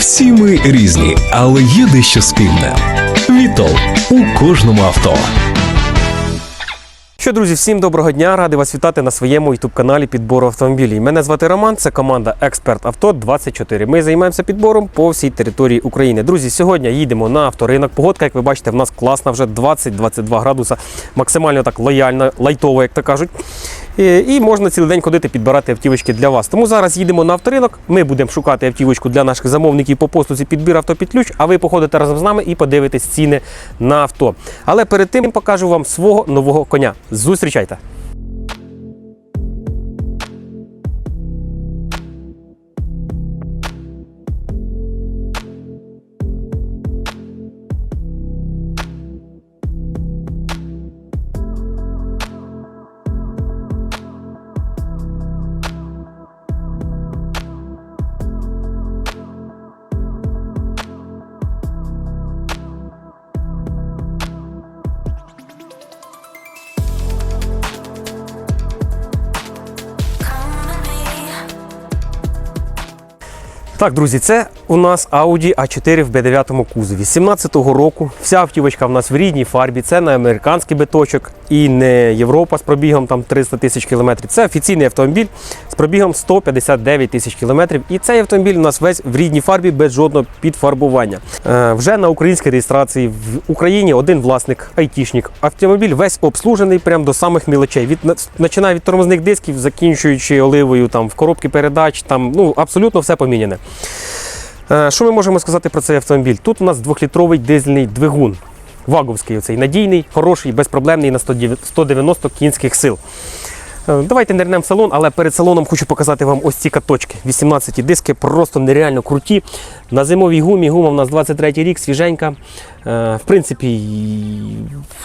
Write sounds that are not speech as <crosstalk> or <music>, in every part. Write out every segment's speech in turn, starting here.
Всі ми різні, але є дещо спільне. Вітол у кожному авто. Що, друзі, всім доброго дня! Радий вас вітати на своєму youtube каналі підбору автомобілів. Мене звати Роман, це команда Експерт Авто 24. Ми займаємося підбором по всій території України. Друзі, сьогодні їдемо на авторинок. Погодка, як ви бачите, в нас класна вже 20-22 градуса, максимально так лояльна, лайтова, як то кажуть. І, і можна цілий день ходити підбирати автівочки для вас. Тому зараз їдемо на авторинок. Ми будемо шукати автівочку для наших замовників по послузі підбір авто під ключ, а ви походите разом з нами і подивитесь ціни на авто. Але перед тим покажу вам свого нового коня. Зустрічайте! Так, друзі, це у нас Audi A4 в B9 кузові. 17-го року. Вся автівочка в нас в рідній фарбі. Це не американський биточок і не Європа з пробігом там 300 тисяч кілометрів. Це офіційний автомобіль з пробігом 159 тисяч кілометрів. І цей автомобіль у нас весь в рідній фарбі без жодного підфарбування. Е, вже на українській реєстрації в Україні один власник, айтішник. Автомобіль весь обслужений прямо до самих мілочей. Від починає від тормозних дисків, закінчуючи оливою там в коробки передач. Там ну абсолютно все поміняне. Е, Що ми можемо сказати про цей автомобіль? Тут у нас двохлітровий дизельний двигун. Ваговський оцей надійний, хороший, безпроблемний на 190 кінських сил. Е, Давайте нернемо в салон, але перед салоном хочу показати вам ось ці каточки. 18 диски, просто нереально круті. На зимовій гумі, гума у нас 23 рік, свіженька. Е, В принципі,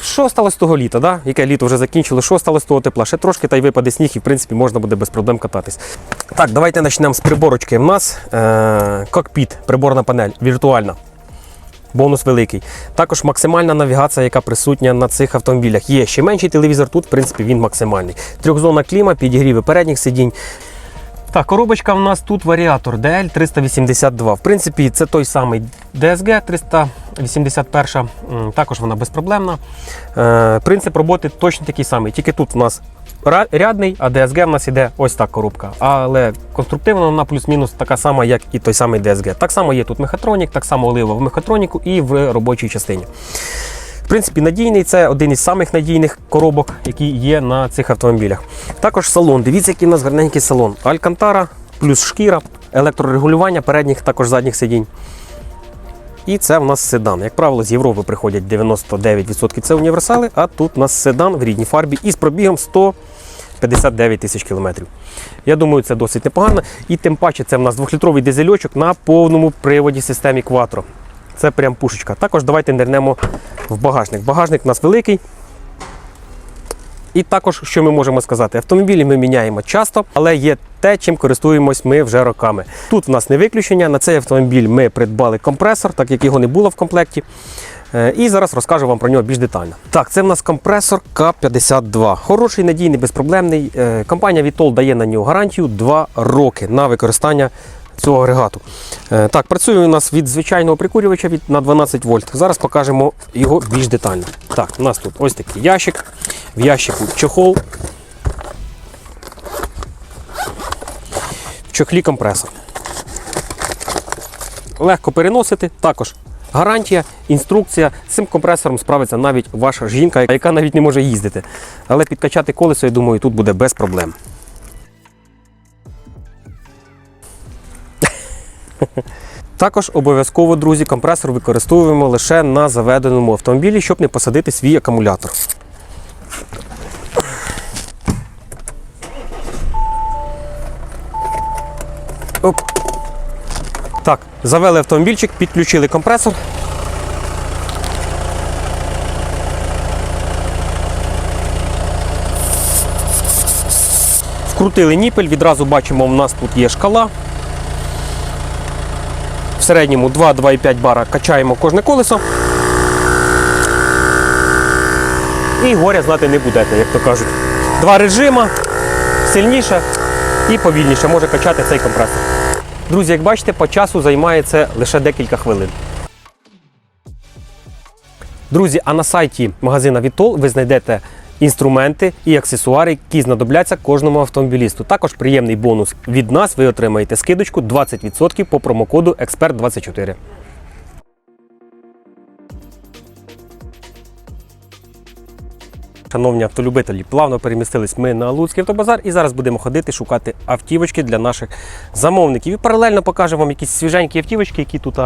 що сталося того літа? Да? Яке літо вже закінчили, що сталося того тепла? Ще трошки та й випаде сніг, і в принципі можна буде без проблем кататись. Так, давайте почнемо з приборочки. У нас е, кокпіт, приборна панель, віртуальна. Бонус великий. Також максимальна навігація, яка присутня на цих автомобілях. Є ще менший телевізор, тут, в принципі, він максимальний. Трьохзонна кліма, підігріви передніх сидінь. Так, коробочка в нас тут варіатор DL 382. В принципі, це той самий DSG 381. Також вона безпроблемна. Е, принцип роботи точно такий самий. Тільки тут у нас рядний, а DSG в нас іде ось так коробка. Але конструктивно вона плюс-мінус така сама, як і той самий DSG. Так само є тут мехатронік, так само олива в мехатроніку і в робочій частині. В принципі, надійний це один із самих надійних коробок, які є на цих автомобілях. Також салон. Дивіться, який у нас гарненький салон. Алькантара, плюс шкіра, електрорегулювання передніх, також задніх сидінь. І це в нас седан. Як правило, з Європи приходять 99% це універсали, а тут у нас седан в рідній фарбі із пробігом 159 тисяч кілометрів. Я думаю, це досить непогано. І тим паче це в нас двохлітровий дизельочок на повному приводі системі Quattro. Це прям пушечка. Також давайте нирнемо в багажник. Багажник у нас великий. І також, що ми можемо сказати, автомобілі ми міняємо часто, але є те, чим користуємось ми вже роками. Тут в нас не виключення. На цей автомобіль ми придбали компресор, так як його не було в комплекті. Е, І зараз розкажу вам про нього більш детально. Так, це в нас компресор К-52. Хороший, надійний, безпроблемний. Е, Компанія Vitol дає на нього гарантію 2 роки на використання цього агрегату. Е, Так, працює у нас від звичайного прикурювача від, на 12 вольт. Зараз покажемо його більш детально. Так, у нас тут ось такий ящик. В ящику чохол. В чохлі компресор. Легко переносити. Також гарантія, інструкція. З цим компресором справиться навіть ваша жінка, яка навіть не може їздити. Але підкачати колесо, я думаю, тут буде без проблем. <laughs> Також обов'язково, друзі, компресор використовуємо лише на заведеному автомобілі, щоб не посадити свій акумулятор. Оп. Так, завели автомобільчик, підключили компресор. Вкрутили ніпель, відразу бачимо, у нас тут є шкала. Середньому 2-2,5 бара качаємо кожне колесо. І горя знати не будете, як то кажуть. Два режима, сильніше і повільніше може качати цей компресор. Друзі, як бачите, по часу займає це лише декілька хвилин. Друзі, а на сайті магазина Vitol ви знайдете інструменти і аксесуари, які знадобляться кожному автомобілісту. Також приємний бонус від нас ви отримаєте скидочку 20% по промокоду Експерт 24 Шановні автолюбителі, плавно перемістились ми на Луцький автобазар і зараз будемо ходити шукати автівочки для наших замовників. І паралельно покажемо вам якісь свіженькі автівочки, які тут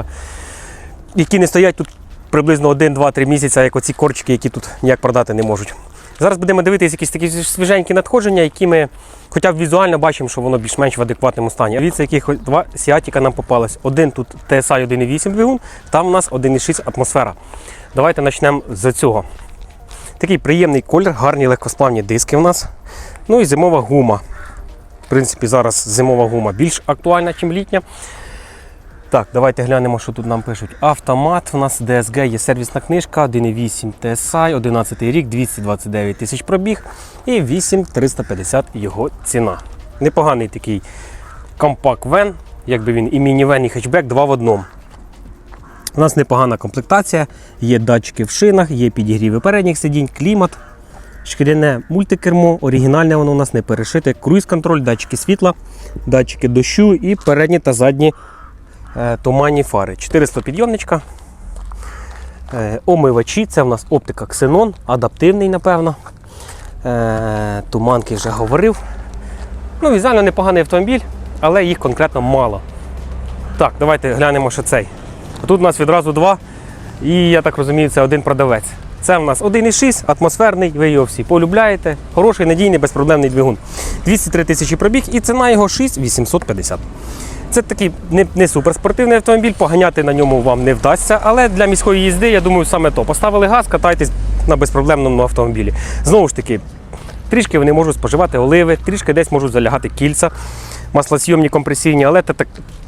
які не стоять тут приблизно 1-2-3 місяці, як оці корчики, які тут ніяк продати не можуть. Зараз будемо дивитися якісь такі свіженькі надходження, які ми хоча б візуально бачимо, що воно більш-менш в адекватному стані. Дивіться, яких два сіатіка нам попалось. Один тут TSI 1.8 двигун, там у нас 1.6 атмосфера. Давайте почнемо з цього. Такий приємний колір, гарні легкосплавні диски у нас. Ну і зимова гума. В принципі, зараз зимова гума більш актуальна, ніж літня. Так, давайте глянемо, що тут нам пишуть. Автомат, у нас DSG, є сервісна книжка, 1.8 TSI, 11 рік, 229 тисяч пробіг і 8350 його ціна. Непоганий такий компакт-вен, якби він і міні-вен, і хетчбек, два в одному. У нас непогана комплектація, є датчики в шинах, є підігріви передніх сидінь, клімат, шкіряне мультикермо, оригінальне воно у нас не перешите, круїз-контроль, датчики світла, датчики дощу і передні та задні туманні фари. 400 підйомничка. Е, омивачі, це в нас оптика Xenon, адаптивний, напевно. Е, туманки вже говорив. Ну, візуально непоганий автомобіль, але їх конкретно мало. Так, давайте глянемо ще цей. Тут у нас відразу два. І я так розумію, це один продавець. Це в нас 1,6 атмосферний, ви його всі полюбляєте. Хороший, надійний, безпроблемний двигун. 203 тисячі пробіг і ціна його 6850. Це такий не, не суперспортивний автомобіль, поганяти на ньому вам не вдасться, але для міської їзди, я думаю, саме то. Поставили газ, катайтесь на безпроблемному автомобілі. Знову ж таки, трішки вони можуть споживати оливи, трішки десь можуть залягати кільця, маслосйомні компресійні, але це,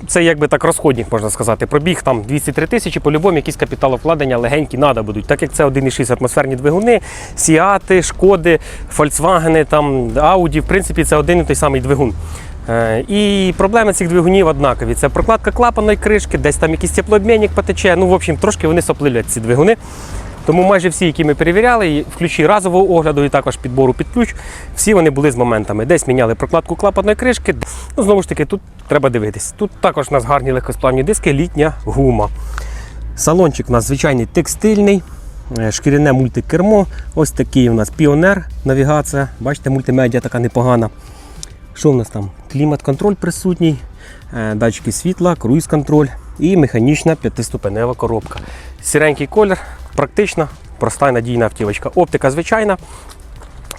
це якби так розходник, можна сказати. Пробіг там 203 тисячі, по-любому якісь капіталовкладення легенькі треба будуть. Так як це 1,6 атмосферні двигуни, Сіати, Шкоди, Фольксвагени, там, Ауді, в принципі, це один і той самий двигун. Е, І проблеми цих двигунів однакові. Це прокладка клапаної кришки, десь там якийсь теплообмінник потече. Ну, в общем, трошки вони сопливлять ці двигуни. Тому майже всі, які ми перевіряли, в ключі разового огляду і також підбору під ключ, всі вони були з моментами. Десь міняли прокладку клапаної кришки. Ну, знову ж таки, тут треба дивитись. Тут також у нас гарні легкосплавні диски, літня гума. Салончик у нас звичайний текстильний, е, шкіряне мультикермо. Ось такий у нас піонер навігація. Бачите, мультимедіа така непогана. Що в нас там? Клімат-контроль присутній, е, датчики світла, круїз-контроль і механічна п'ятиступенева коробка. Сіренький колір, практична, проста і надійна автівочка. Оптика звичайна.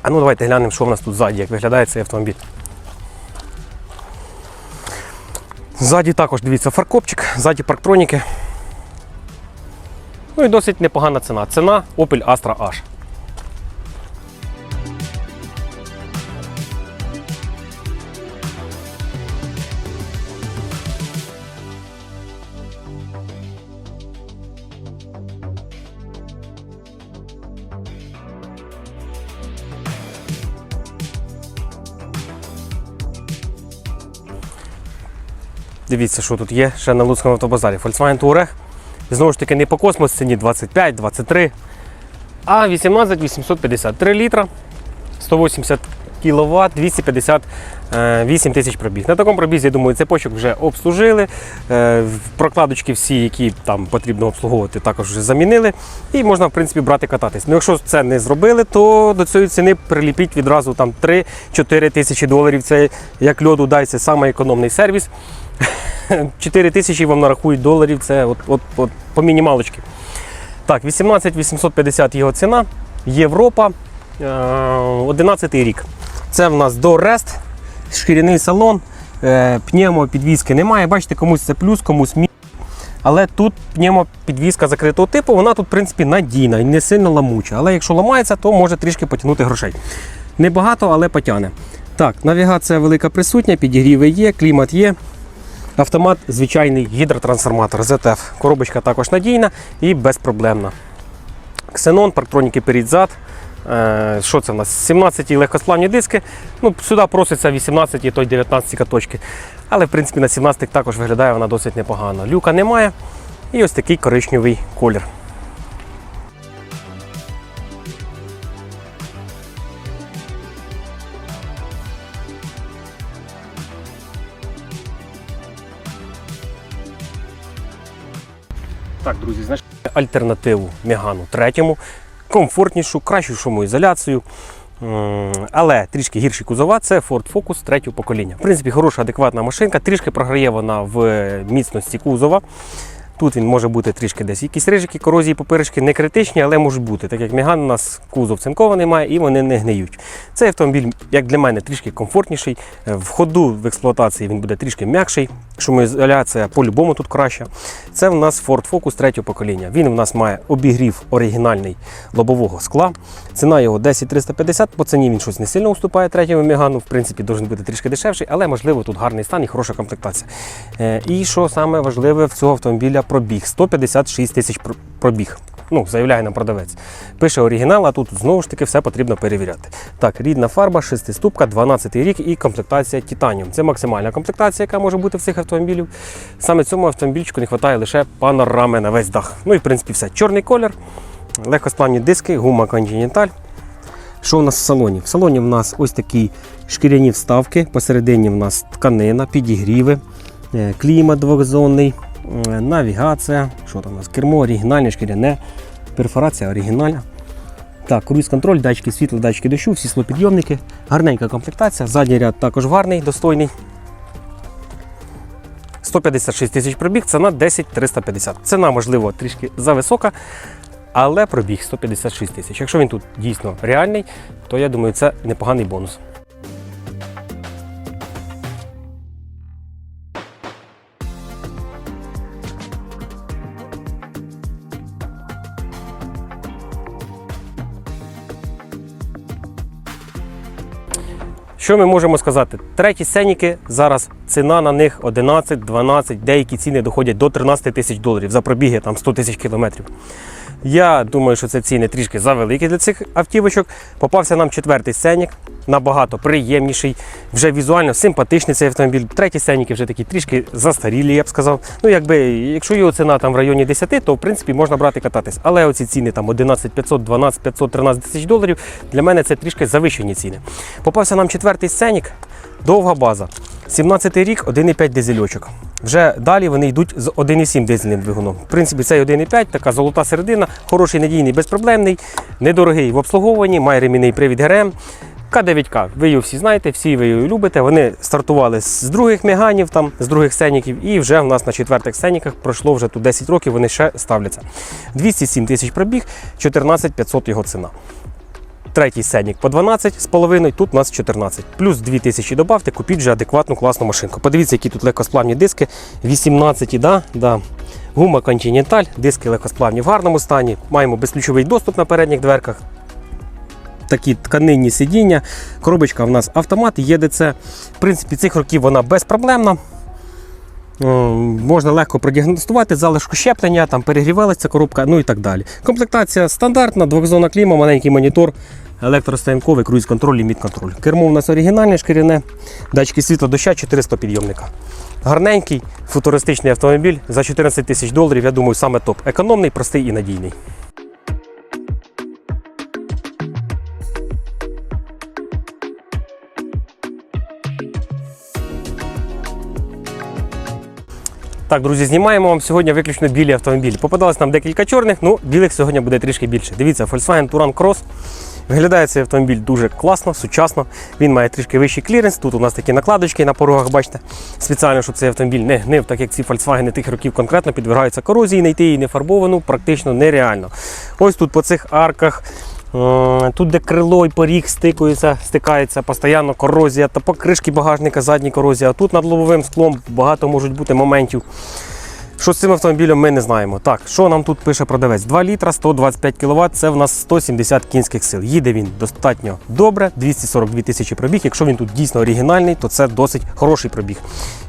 А ну давайте глянемо, що в нас тут ззаді, як виглядає цей автомобіль. Ззаді також дивіться фаркопчик, ззаді парктроніки. Ну і досить непогана ціна. Ціна Opel Astra H. Дивіться, що тут є ще на Луцькому автобазарі. Volkswagen Touareg. Знову ж таки, не по космос ціні 25, 23, а 18 850 3 літра, 180 кВт, 258 тисяч пробіг. На такому пробізі, я думаю, цепочок вже обслужили. Е, Прокладочки всі, які там потрібно обслуговувати, також вже замінили. І можна, в принципі, брати кататись. Ну, якщо це не зробили, то до цієї ціни приліпіть відразу там 3-4 тисячі доларів. Це як льоду дай, це самий економний сервіс. 4 тисячі вам нарахують доларів, це от, от, от по мінімалочці. Так, 18 850 його ціна. Європа, е, 11 рік. Це в нас до Рест, шкіряний салон, е, пневмопідвізки немає. Бачите, комусь це плюс, комусь мінус. Але тут пневмопідвізка закритого типу, вона тут, в принципі, надійна і не сильно ламуча. Але якщо ламається, то може трішки потягнути грошей. Небагато, але потягне. Так, навігація велика присутня, підігріви є, клімат є. Автомат звичайний гідротрансформатор ZF. Коробочка також надійна і безпроблемна. Ксенон, парктроніки перед зад. Е, Що це в нас? 17 легкосплавні диски. Ну, сюди проситься 18 і й 19 каточки. Але в принципі на 17 також виглядає вона досить непогано. Люка немає. І ось такий коричневий колір. Так, друзі, знайшли альтернативу Мегану третьому, комфортнішу, кращу шумоізоляцію. Але трішки гірші кузова це Ford Focus третього покоління. В принципі, хороша, адекватна машинка, трішки програє вона в міцності кузова. Тут він може бути трішки десь якісь рижики, корозії, поперечки не критичні, але можуть бути. Так як Меган у нас кузов цинкований має і вони не гниють. Цей автомобіль, як для мене, трішки комфортніший. Е, В ходу в експлуатації він буде трішки м'якший. Шумоізоляція по-любому тут краща. Це в нас Ford Focus третього покоління. Він в нас має обігрів оригінальний лобового скла. Ціна його 10350, по ціні він щось не сильно уступає третьому Мегану. В принципі, должен бути трішки дешевший, але можливо тут гарний стан і хороша комплектація. Е, І що саме важливе в цього автомобіля пробіг 156 тисяч пробіг. Ну, заявляє нам продавець. Пише оригінал, а тут знову ж таки все потрібно перевіряти. Так, рідна фарба, шестиступка, 12 рік і комплектація Titanium. Це максимальна комплектація, яка може бути в цих автомобілів. Саме цьому автомобільчику не вистачає лише панорами на весь дах. Ну і в принципі все. Чорний колір, легкосплавні диски, гума Continental. Що у нас в салоні? В салоні в нас ось такі шкіряні вставки, посередині в нас тканина, підігріви, е, клімат двохзонний, навігація, що там у нас? Кермо оригінальне, шкіряне, перфорація оригінальна. Так, круїз-контроль, датчики світла, датчики дощу, всі склопідйомники, гарненька комплектація, задній ряд також гарний, достойний. 156 тисяч пробіг, ціна 10 350. Ціна, можливо, трішки зависока, але пробіг 156 тисяч. Якщо він тут дійсно реальний, то я думаю, це непоганий бонус. Що ми можемо сказати? Треті сеніки зараз ціна на них 11, 12, деякі ціни доходять до 13 тисяч доларів за пробіги там 100 тисяч кілометрів. Я думаю, що це ціни трішки завеликі для цих автівочок. Попався нам четвертий сценік, набагато приємніший, вже візуально симпатичний цей автомобіль. Треті сценіки вже такі трішки застарілі, я б сказав. Ну, якби, якщо його ціна там в районі 10, то в принципі можна брати кататись. Але оці ціни там 11 500, 12 500, 13 тисяч доларів для мене це трішки завищені ціни. Попався нам четвертий сценік, довга база. 17 й рік, 1,5 дизельочок. Вже далі вони йдуть з 1,7 дизельним двигуном. В принципі, цей 1,5, така золота середина, хороший, надійний, безпроблемний, недорогий в обслуговуванні, має ремінний привід ГРМ. К9К, ви його всі знаєте, всі ви його любите. Вони стартували з других меганів, там, з других сценіків, і вже в нас на четвертих сценіках пройшло вже тут 10 років, вони ще ставляться. 207 тисяч пробіг, 14 500 його ціна. Третій сценік по 12 з половиною, тут у нас 14. Плюс 2000 добавте, купіть вже адекватну класну машинку. Подивіться, які тут легкосплавні диски. 18, да, да. Гума Continental, диски легкосплавні в гарному стані. Маємо безключовий доступ на передніх дверках. Такі тканинні сидіння. Коробочка в нас автомат, ЄДЦ. В принципі, цих років вона безпроблемна. Можна легко продіагностувати залишку щеплення, там перегрівалася коробка, ну і так далі. Комплектація стандартна, двохзонна кліма, маленький монітор, електростоянковий, круїз-контроль, ліміт-контроль. Кермо у нас оригінальне шкіряне, датчики світла доща, 400 підйомника. Гарненький, футуристичний автомобіль за 14 тисяч доларів, я думаю, саме топ. Економний, простий і надійний. Так, друзі, знімаємо вам сьогодні виключно білі автомобілі. Попадалось нам декілька чорних, ну білих сьогодні буде трішки більше. Дивіться, Volkswagen Touran Cross. Виглядає цей автомобіль дуже класно, сучасно. Він має трішки вищий кліренс. Тут у нас такі накладочки на порогах, бачите. Спеціально, щоб цей автомобіль не гнив, так як ці Volkswagen тих років конкретно підвергаються корозії, знайти її не фарбовану практично нереально. Ось тут по цих арках. Тут, де крило і поріг стикаються, стикається постійно корозія, та по кришки багажника задній корозія. А тут над лобовим склом багато можуть бути моментів. Що з цим автомобілем ми не знаємо. Так, що нам тут пише продавець? 2 літра, 125 кВт, це в нас 170 кінських сил. Їде він достатньо добре, 242 тисячі пробіг. Якщо він тут дійсно оригінальний, то це досить хороший пробіг.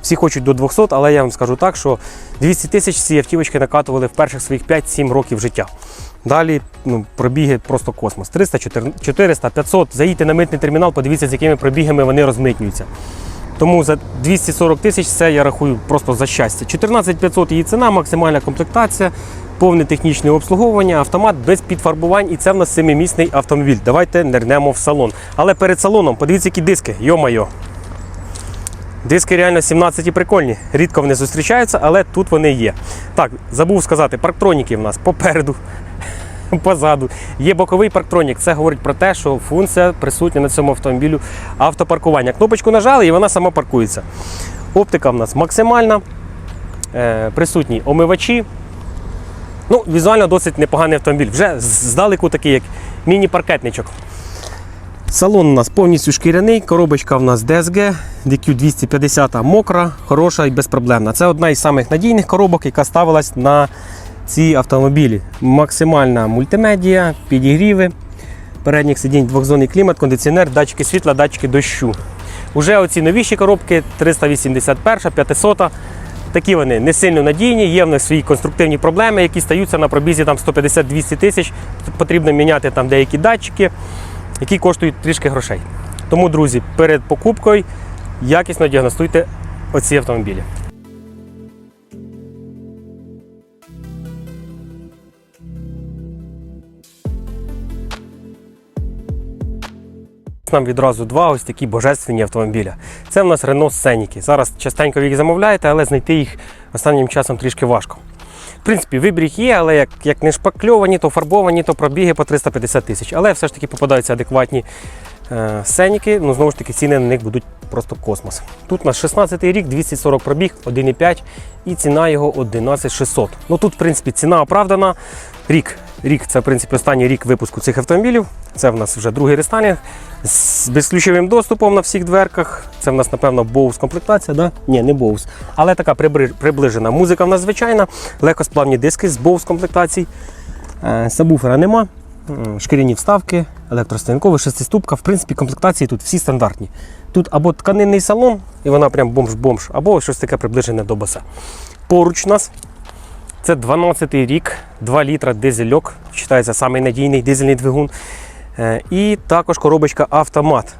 Всі хочуть до 200, але я вам скажу так, що 200 тисяч ці автівочки накатували в перших своїх 5-7 років життя. Далі ну, пробіги просто космос. 300, 400, 500. Заїдьте на митний термінал, подивіться, з якими пробігами вони розмитнюються. Тому за 240 тисяч це я рахую просто за щастя. 14 500 її ціна, максимальна комплектація, повне технічне обслуговування, автомат без підфарбувань. І це в нас семимісний автомобіль. Давайте нирнемо в салон. Але перед салоном подивіться, які диски. Йо-майо. Диски реально 17 і прикольні. Рідко вони зустрічаються, але тут вони є. Так, забув сказати, парктроніки в нас попереду. Позаду є боковий парктронік. Це говорить про те, що функція присутня на цьому автомобілю автопаркування. Кнопочку нажали і вона сама паркується. Оптика в нас максимальна. Е, присутні омивачі. Ну, Візуально досить непоганий автомобіль. Вже здалеку такий, як міні-паркетничок. Салон у нас повністю шкіряний, коробочка в нас DSG, DQ250 мокра, хороша і безпроблемна. Це одна із самих надійних коробок, яка ставилась на ці автомобілі. Максимальна мультимедія, підігріви, передніх сидінь, двохзонний клімат, кондиціонер, датчики світла, датчики дощу. Уже оці новіші коробки 381, 500. Такі вони не сильно надійні, є в них свої конструктивні проблеми, які стаються на пробізі там 150-200 тисяч. Потрібно міняти там деякі датчики, які коштують трішки грошей. Тому, друзі, перед покупкою якісно діагностуйте оці автомобілі. Нам відразу два ось такі божественні автомобіля. Це в нас Renault Сеніки. Зараз частенько ви їх замовляєте, але знайти їх останнім часом трішки важко. В принципі, вибір є, але як, як не шпакльовані, то фарбовані, то пробіги по 350 тисяч. Але все ж таки попадаються адекватні е, сеніки. Ну, знову ж таки, ціни на них будуть просто космос. Тут у нас 16 рік, 240 пробіг, 1,5 і ціна його 11600. Ну тут, в принципі, ціна оправдана. Рік. Рік це в принципі останній рік випуску цих автомобілів. Це в нас вже другий рестайлінг з безключовим доступом на всіх дверках. Це в нас, напевно, Bose комплектація, да? Ні, не Bose. Але така приближена. Музика в нас звичайна, легкосплавні диски з Bose комплектацій. Е, Сабвуфера нема. Шкіряні вставки, електростанковий, шестиступка. В принципі, комплектації тут всі стандартні. Тут або тканинний салон, і вона прям бомж-бомж, або щось таке приближене до боса. Поруч у нас це 12-й рік, 2 літра дизельок, вважається самий надійний дизельний двигун. Е, І також коробочка автомат.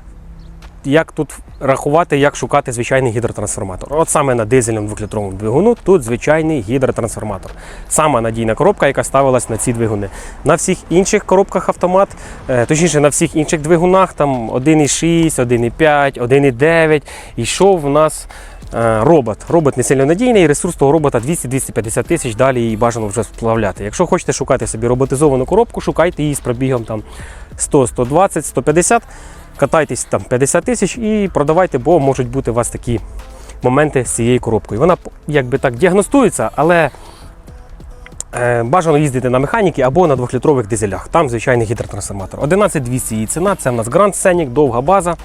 Як тут рахувати, як шукати звичайний гідротрансформатор? От саме на дизельному двохлітровому двигуну тут звичайний гідротрансформатор. Сама надійна коробка, яка ставилась на ці двигуни. На всіх інших коробках автомат, е, точніше на всіх інших двигунах, там 1,6, 1,5, 1,9, йшов у нас робот. Робот не сильно надійний, ресурс того робота 200-250 тисяч, далі її бажано вже сплавляти. Якщо хочете шукати собі роботизовану коробку, шукайте її з пробігом там 100, 120, 150, катайтесь там 50 тисяч і продавайте, бо можуть бути у вас такі моменти з цією коробкою. Вона якби так діагностується, але е, бажано їздити на механіки або на двохлітрових дизелях. Там звичайний гідротрансформатор. 11200 її ціна, це в нас Grand Scenic, довга база.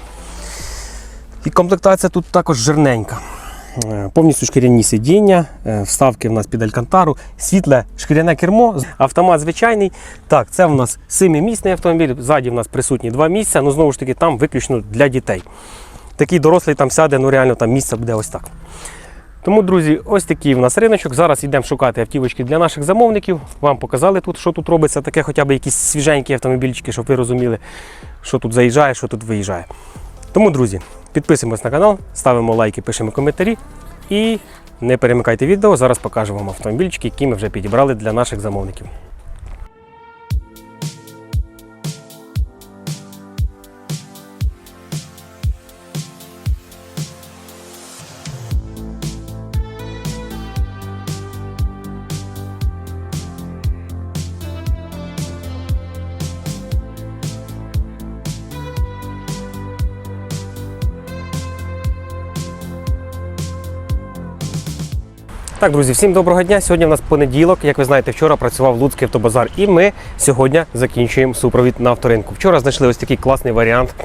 І комплектація тут також жирненька. Е, Повністю шкіряні сидіння, е, вставки в нас під алькантару, світле шкіряне кермо, автомат звичайний. Так, це в нас семимісний автомобіль, ззаді в нас присутні два місця, ну знову ж таки там виключно для дітей. Такий дорослий там сяде, ну реально там місце буде ось так. Тому, друзі, ось такий в нас риночок. Зараз йдемо шукати автівочки для наших замовників. Вам показали тут, що тут робиться, таке хоча б якісь свіженькі автомобільчики, щоб ви розуміли, що тут заїжджає, що тут виїжджає. Тому, друзі, підписуємось на канал, ставимо лайки, пишемо коментарі і не перемикайте відео. Зараз покажу вам автомобільчики, які ми вже підібрали для наших замовників. Так, друзі, всім доброго дня. Сьогодні в нас понеділок. Як ви знаєте, вчора працював Луцький автобазар, і ми сьогодні закінчуємо супровід на авторинку. Вчора знайшли ось такий класний варіант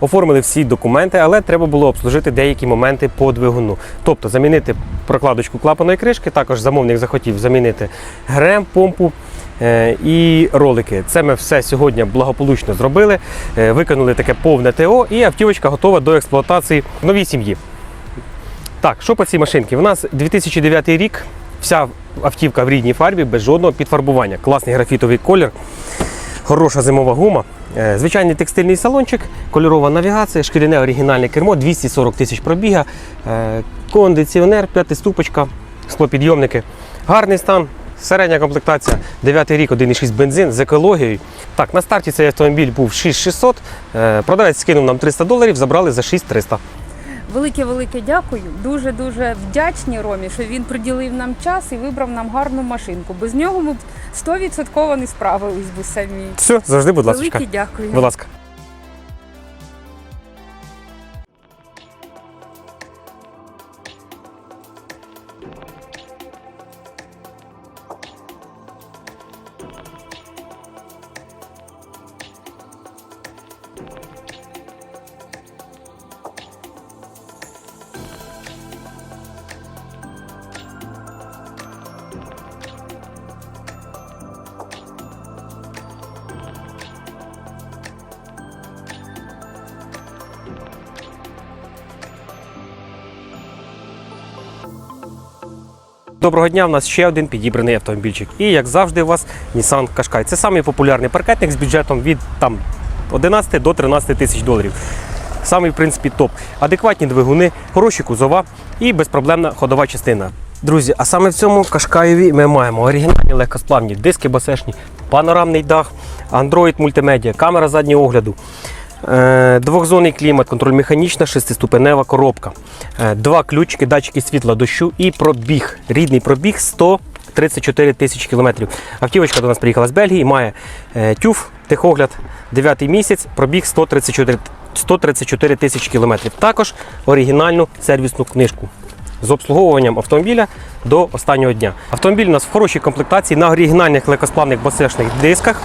оформили всі документи, але треба було обслужити деякі моменти по двигуну. Тобто замінити прокладочку клапаної кришки, також замовник захотів замінити грем, помпу. е, І ролики. Це ми все сьогодні благополучно зробили, е, виконали таке повне ТО, і автівочка готова до експлуатації в новій сім'ї. Так, що по цій машинці? У нас 2009 рік, вся автівка в рідній фарбі без жодного підфарбування. Класний графітовий колір, хороша зимова гума, е, звичайний текстильний салончик, кольорова навігація, шкіряне оригінальне кермо, 240 тисяч пробіга, е, кондиціонер, п'ятиступочка, склопідйомники. Гарний стан. Середня комплектація, 9 рік, 1,6 бензин з екологією. Так, на старті цей автомобіль був 6600. Е, Продавець скинув нам 300 доларів, забрали за 6300. Велике велике дякую. Дуже дуже вдячні Ромі, що він приділив нам час і вибрав нам гарну машинку. Без нього ми б 100% не справились би самі. Все, завжди, будь ласка. Велике дякую. Будь ласка. Доброго дня, у нас ще один підібраний автомобільчик. І як завжди, у вас Nissan Qashqai. Це самий популярний паркетник з бюджетом від там, 11 до 13 тисяч доларів. Самий, в принципі, топ. Адекватні двигуни, хороші кузова і безпроблемна ходова частина. Друзі, а саме в цьому Кашкаєві ми маємо оригінальні легкосплавні диски басешні, панорамний дах, Android мультимедіа, камера заднього огляду, Двохзонний клімат, контроль механічна, шестиступенева коробка. Е, Два ключики, датчики світла дощу і пробіг. Рідний пробіг 134 тисячі кілометрів. Автівочка до нас приїхала з Бельгії, має е, тюф, техогляд, 9 місяць, пробіг 134 134 тисячі кілометрів. Також оригінальну сервісну книжку з обслуговуванням автомобіля до останнього дня. Автомобіль у нас в хорошій комплектації на оригінальних легкосплавних басешних дисках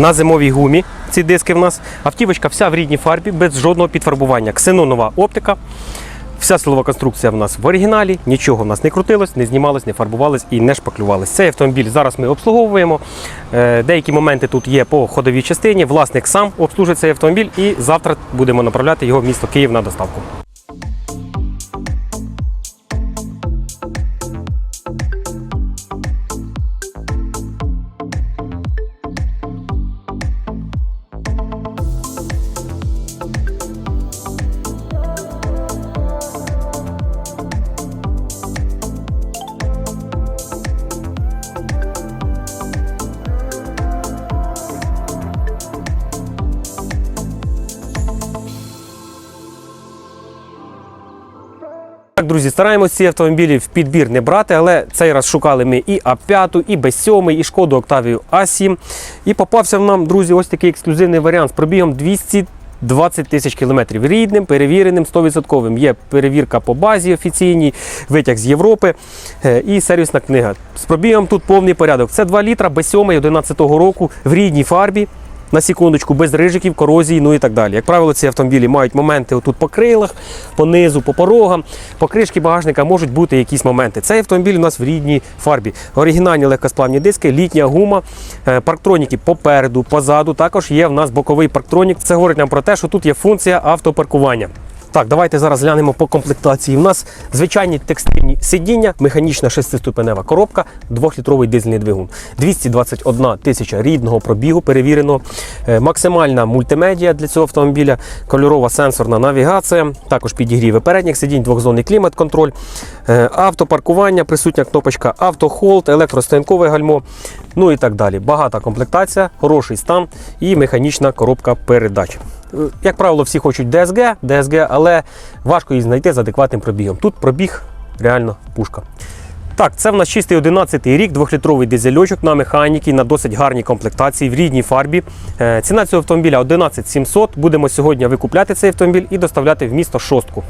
на зимовій гумі. Ці диски в нас. Автівочка вся в рідній фарбі, без жодного підфарбування. Ксенонова оптика. Вся силова конструкція в нас в оригіналі, нічого в нас не крутилось, не знімалось, не фарбувалось і не шпаклювалось. Цей автомобіль зараз ми обслуговуємо. Е, Деякі моменти тут є по ходовій частині. Власник сам обслужить цей автомобіль і завтра будемо направляти його в місто Київ на доставку. Стараємося ці автомобілі в підбір не брати, але цей раз шукали ми і А5, і Б7, і шкоду Октавію А7. І попався нам, друзі, ось такий ексклюзивний варіант з пробігом 220 тисяч кілометрів. Рідним, перевіреним, 100%. Є перевірка по базі офіційній, витяг з Європи е, і сервісна книга. З пробігом тут повний порядок. Це 2 літра Б7 11 року в рідній фарбі. На секундочку, без рижиків, корозії, ну і так далі. Як правило, ці автомобілі мають моменти отут по крилах, по низу, по порогам, по кришки багажника можуть бути якісь моменти. Цей автомобіль у нас в рідній фарбі. Оригінальні легкосплавні диски, літня гума, е, парктроніки попереду, позаду. Також є в нас боковий парктронік. Це говорить нам про те, що тут є функція автопаркування. Так, давайте зараз глянемо по комплектації. У нас звичайні текстильні сидіння, механічна шестиступенева коробка, 2-літровий дизельний двигун. 221 тисяча рідного пробігу перевіреного. Е, Максимальна мультимедіа для цього автомобіля, кольорова сенсорна навігація, також підігріви передніх сидінь, двохзонний клімат-контроль, е, автопаркування, присутня кнопочка автохолд, електростоянкове гальмо, ну і так далі. Багата комплектація, хороший стан і механічна коробка передач. Як правило, всі хочуть DSG, DSG, але важко її знайти з адекватним пробігом. Тут пробіг реально пушка. Так, це в нас чистий 11 рік, двохлітровий дизельочок на механіки, на досить гарній комплектації в рідній фарбі. Е, Ціна цього автомобіля 11 700. Будемо сьогодні викупляти цей автомобіль і доставляти в місто Шостку.